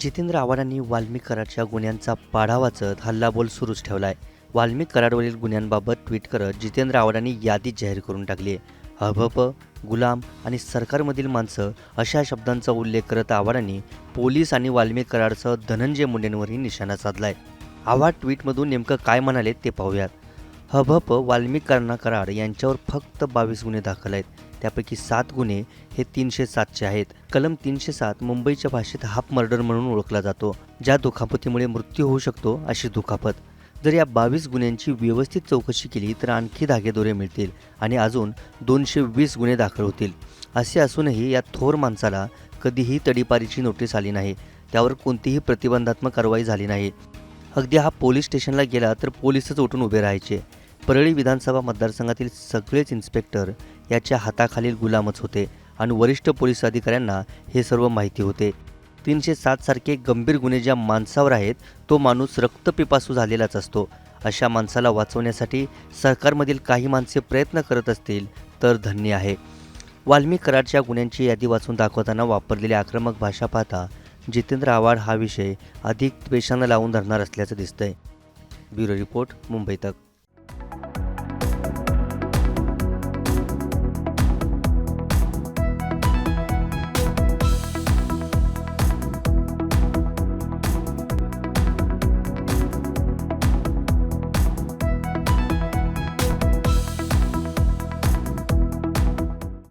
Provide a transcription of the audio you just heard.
जितेंद्र आव्हाडांनी वाल्मिक कराडच्या गुन्ह्यांचा पाढा वाचत हल्लाबोल सुरूच ठेवलाय. वाल्मिक कराडवरील गुन्ह्यांबाबत ट्विट करत जितेंद्र आव्हाडांनी यादी जाहीर करून टाकली आहे. हबप गुलाम आणि सरकारमधील माणसं अशा शब्दांचा उल्लेख करत आव्हाडांनी पोलीस आणि वाल्मिक कराडसह धनंजय मुंडेंवरही निशाणा साधलाय. आव्हाड ट्विटमधून नेमकं काय म्हणाले ते पाहूयात. हभप वाल्मिक कर्णा कराड यांच्यावर फक्त बावीस गुन्हे दाखल आहेत. त्यापैकी सात गुन्हे हे तीनशे सातचे आहेत. कलम तीनशे सात मुंबईच्या भाषेत हाफ मर्डर म्हणून ओळखला जातो ज्या दुखापतीमुळे मृत्यू होऊ शकतो अशी दुखापत. जर या बावीस गुन्ह्यांची व्यवस्थित चौकशी केली तर आणखी धागेदोरे मिळतील आणि अजून दोनशे वीस गुन्हे दाखल होतील. असे असूनही या थोर माणसाला कधीही तडीपारीची नोटीस आली नाही. त्यावर कोणतीही प्रतिबंधात्मक कारवाई झाली नाही. अगदी हा पोलीस स्टेशनला गेला तर पोलीसच उठून उभे राहायचे. परळी विधानसभा मतदारसंघातील सगळेच इन्स्पेक्टर याच्या हाताखालील गुलामच होते आणि वरिष्ठ पोलीस अधिकाऱ्यांना हे सर्व माहिती होते. तीनशे सात सारखे गंभीर गुन्हे ज्या माणसावर आहेत तो माणूस रक्तपिपासू झालेलाच असतो. अशा माणसाला वाचवण्यासाठी सरकारमधील काही माणसे प्रयत्न करत असतील तर धन्य आहे. वाल्मी कराडच्या गुन्ह्यांची यादी वाचून दाखवताना वापरलेली आक्रमक भाषा पाहता जितेंद्र आव्हाड हा विषय अधिक द्वेषानं लावून धरणार असल्याचं दिसतंय. ब्युरो रिपोर्ट मुंबई तक.